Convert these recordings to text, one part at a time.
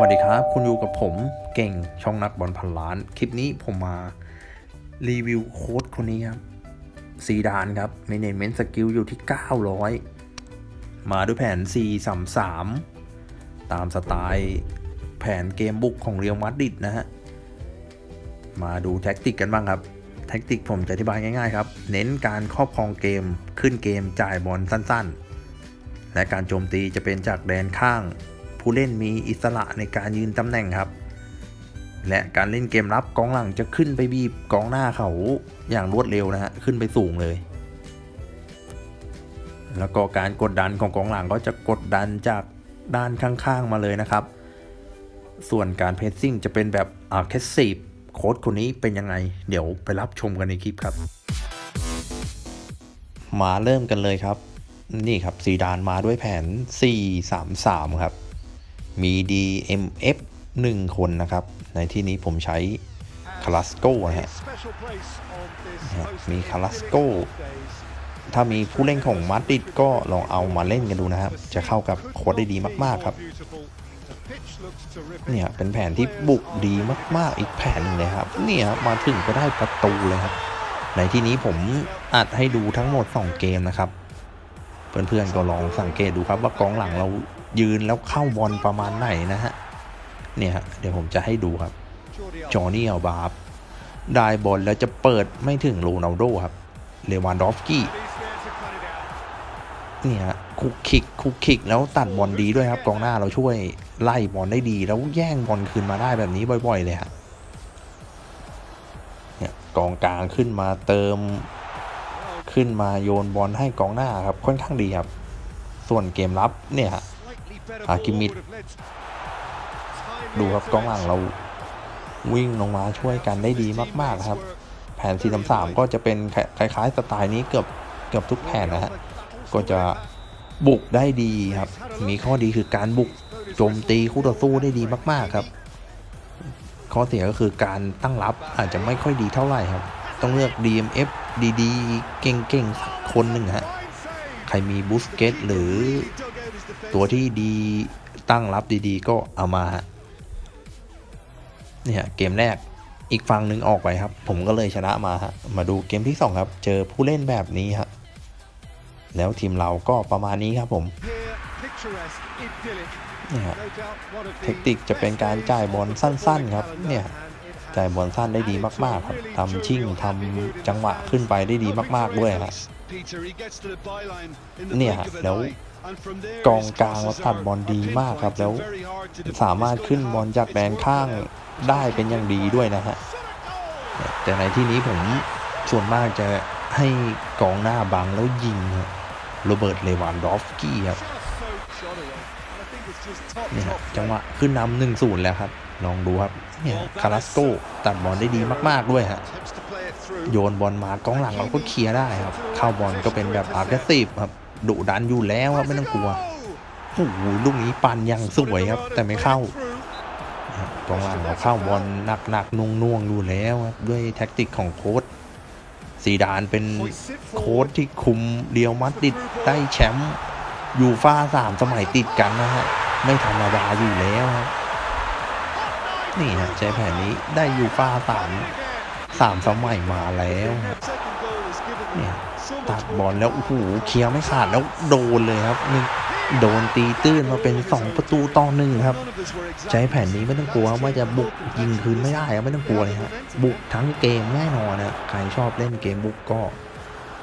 วัสดีครับ คุณอยู่กับผมเก่งช่องนักบอลพันล้าน คลิปนี้ผมมารีวิวโค้ดคนนี้ครับซีดานครับเมเนจเมนต์สกิลอยู่ที่ 900 มาด้วยแผน 433 ตามสไตล์แผนเกมบุกของเรียวมาดริดนะฮะ มาดูแท็กติกกันบ้างครับ แท็กติกผมจะอธิบายง่ายๆครับ เน้นการครอบครองเกมขึ้นเกมจ่ายบอลสั้นๆ และการโจมตีจะเป็นจากแดนข้าง ผู้เล่นมีอิสระในการยืนตำแหน่งครับ และการเล่นเกมรับกองหลังจะขึ้นไปบีบกองหน้าเขาอย่างรวดเร็วนะฮะขึ้นไปสูงเลย แล้วก็การกดดันของกองหลังก็จะกดดันจากด้านข้างๆมาเลยนะครับ ส่วนการเพสซิ่งจะเป็นแบบอาร์เคสซีฟโค้ดคนนี้เป็นยังไง เดี๋ยวไปรับชมกันในคลิปครับมาเริ่มกันเลยครับ นี่ครับซีดานมาด้วยแผน 433 ครับ มี DMF 1 คนนะครับ ในที่นี้ผมใช้คาราสโกนะฮะมีคาราสโกถ้ามีผู้เล่นของมาดริดก็ลองเอามาเล่นกันดูนะครับ จะเข้ากับโค้ดได้ดีมากๆครับเนี่ยเป็นแผนที่บุกดีมาก ๆ อีกแผนหนึ่งเลยครับ เนี่ยมาถึงก็ได้ประตูเลยครับ ในที่นี้ผมอัดให้ดูทั้งหมด 2 เกมนะครับ เพื่อนๆก็ลองสังเกตดูครับว่ากองหลังเรา ยืนแล้วเข้าบอลประมาณไหนนะฮะ เนี่ยฮะเดี๋ยวผมจะให้ดูครับ จอห์นี่อัลบาร์ได้บอลแล้วจะเปิดไม่ถึงโรนัลโดครับ เลวานดอฟกี้เนี่ยฮะคุกคิกคุกคิกแล้วตัดบอลดีด้วยครับกองหน้าเราช่วยไล่บอลได้ดีแล้วแย่งบอลคืนมาได้แบบนี้บ่อย ๆ เลยฮะเนี่ยกองกลางขึ้นมาเติมขึ้นมาโยนบอลให้กองหน้าครับค่อนข้างดีครับ ส่วนเกมรับเนี่ยฮะ อากิมิดดูครับกองหลังเราวิ่งลงมาช่วยกันได้ดีมากๆครับ แผน 433 ก็จะเป็นคล้ายๆสไตล์นี้เกือบเกือบทุกแผนนะฮะก็จะบุกได้ดีครับ มีข้อดีคือการบุกโจมตีคู่ต่อสู้ได้ดีมาก ๆครับ ข้อเสียก็คือการตั้งรับอาจจะไม่ค่อยดีเท่าไหร่ครับ ต้องเลือก DMF ดีๆเก่งๆสักคนหนึ่งฮะใครมีบูสเกตหรือ ตัวที่ดีตั้งรับดีๆ ก็เอามาฮะเนี่ยเกมแรกอีกฝั่งหนึ่งออกไปครับ ผมก็เลยชนะมาฮะมาดูเกมที่ 2 ครับ เจอผู้เล่นแบบนี้ฮะแล้วทีมเราก็ประมาณนี้ครับผมเนี่ยเทคนิคจะเป็นการจ่ายบอลสั้น ๆ ครับ เนี่ยจ่ายบอลสั้นได้ดีมาก ๆ ครับทำชิ่งทำจังหวะขึ้นไปได้ดีมาก ๆ ด้วยครับเนี่ยฮะแล้วกองกลางเราตัดบอลดีมากครับ แล้วสามารถขึ้นบอลจากแดนข้างได้เป็นอย่างดีด้วยนะฮะแต่ในที่นี้ผมส่วนมากจะให้กองหน้าบังแล้วยิงครับโรเบิร์ตเลวานดอฟสกี้ครับ เนี่ยฮะจังหวะขึ้นนำหนึ่งศูนย์แล้วครับ ลองดูครับเนี่ยคาราสโกตัดบอลได้ดีมาก ๆด้วยฮะโยนบอลมากองหลังเราก็เคลียร์ได้ครับ เข้าบอลก็เป็นแบบอาร์เกซีฟครับดุดันอยู่แล้วครับไม่ต้องกลัวโอ้โหลูกนี้ปั่นอย่างสวยครับ แต่ไม่เข้ากองหลังเราเข้าบอลหนักหนักน่วงน่วงอยู่แล้วครับด้วยแท็กติกของโค้ดซีดานเป็นโค้ดที่คุมเรียวมัดริดได้แชมป์ ยูฟ่าสามสมัยติดกันนะฮะ ไม่ธรรมดาอยู่แล้วครับนี่ฮะใช้แผนนี้ได้ยูฟ่าสามสามสมัยมาแล้วเนี่ยตัดบอลแล้วโอ้โหเคลียร์ไม่ขาดแล้วโดนเลยครับนี่โดนตีตื้นมาเป็น 2 ประตูต่อหนึ่งครับ ใช้แผนนี้ไม่ต้องกลัวว่าจะบุกยิงคืนไม่ได้ครับไม่ต้องกลัวเลยครับบุกทั้งเกมแน่นอนนะใครชอบเล่นเกมบุกก็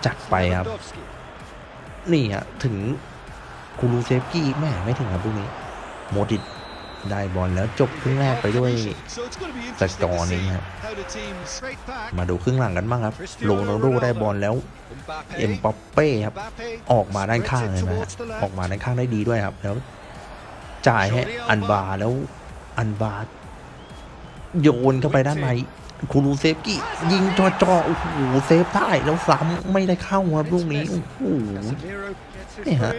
จัดไปครับ นี่ฮะถึง คูรูเซฟกี้แม่ไม่ถึงครับพวกนี้ โมดิตได้บอลแล้วจบครึ่งแรกไปด้วยสกอร์นี้ครับมาดูครึ่งหลังกันบ้างครับโรนัลโดได้บอลแล้วเอ็มปัปเป้ครับออกมาด้านข้างเลยนะฮะออกมาด้านข้างได้ดีด้วยครับ แล้ว จ่ายให้อันบาแล้วอันบาโยนเข้าไปด้านใน คูรูเซฟกี้ยิงจ่อจ่อโอ้โหเซฟได้แล้วซ้ำไม่ได้เข้าครับลูกนี้โอ้โหนี่ฮะ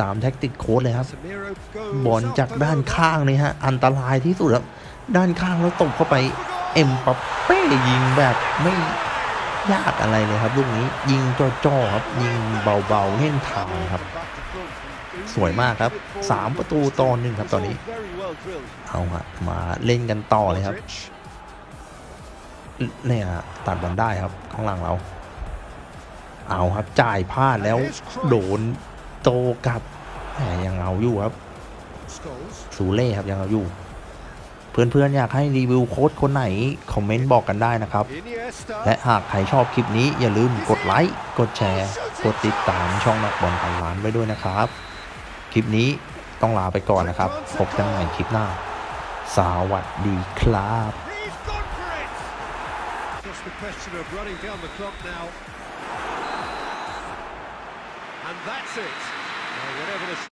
ตามแท็กติกโค้ดเลยครับ บอลจากด้านข้างนี่ฮะ อันตรายที่สุดครับด้านข้างแล้วตกเข้าไป เอ็มปัปเป้ยิงแบบไม่ยากอะไรเลยครับลูกนี้ยิงจ่อๆครับ ยิงเบาๆเล่นทางครับ สวยมากครับ 3 ประตูต่อหนึ่งครับตอนนี้ เอาฮะมาเล่นกันต่อเลยครับ เนี่ยตัดบอลได้ครับข้างหลังเรา เอาครับจ่ายพลาดแล้วโดนโตกับแหมยังเอาอยู่ครับสูเล่ครับยังเอาอยู่ เพื่อนๆอยากให้รีวิวโค้ดคนไหน คอมเมนต์บอกกันได้นะครับ และหากใครชอบคลิปนี้อย่าลืมกดไลค์กดแชร์ กดติดตามช่องนักบอลพันล้านไว้ด้วยนะครับ คลิปนี้ต้องลาไปก่อนนะครับ พบกันใหม่คลิปหน้า สวัสดีครับ Just the question of running down the clock now. And that's it. Well, whatever the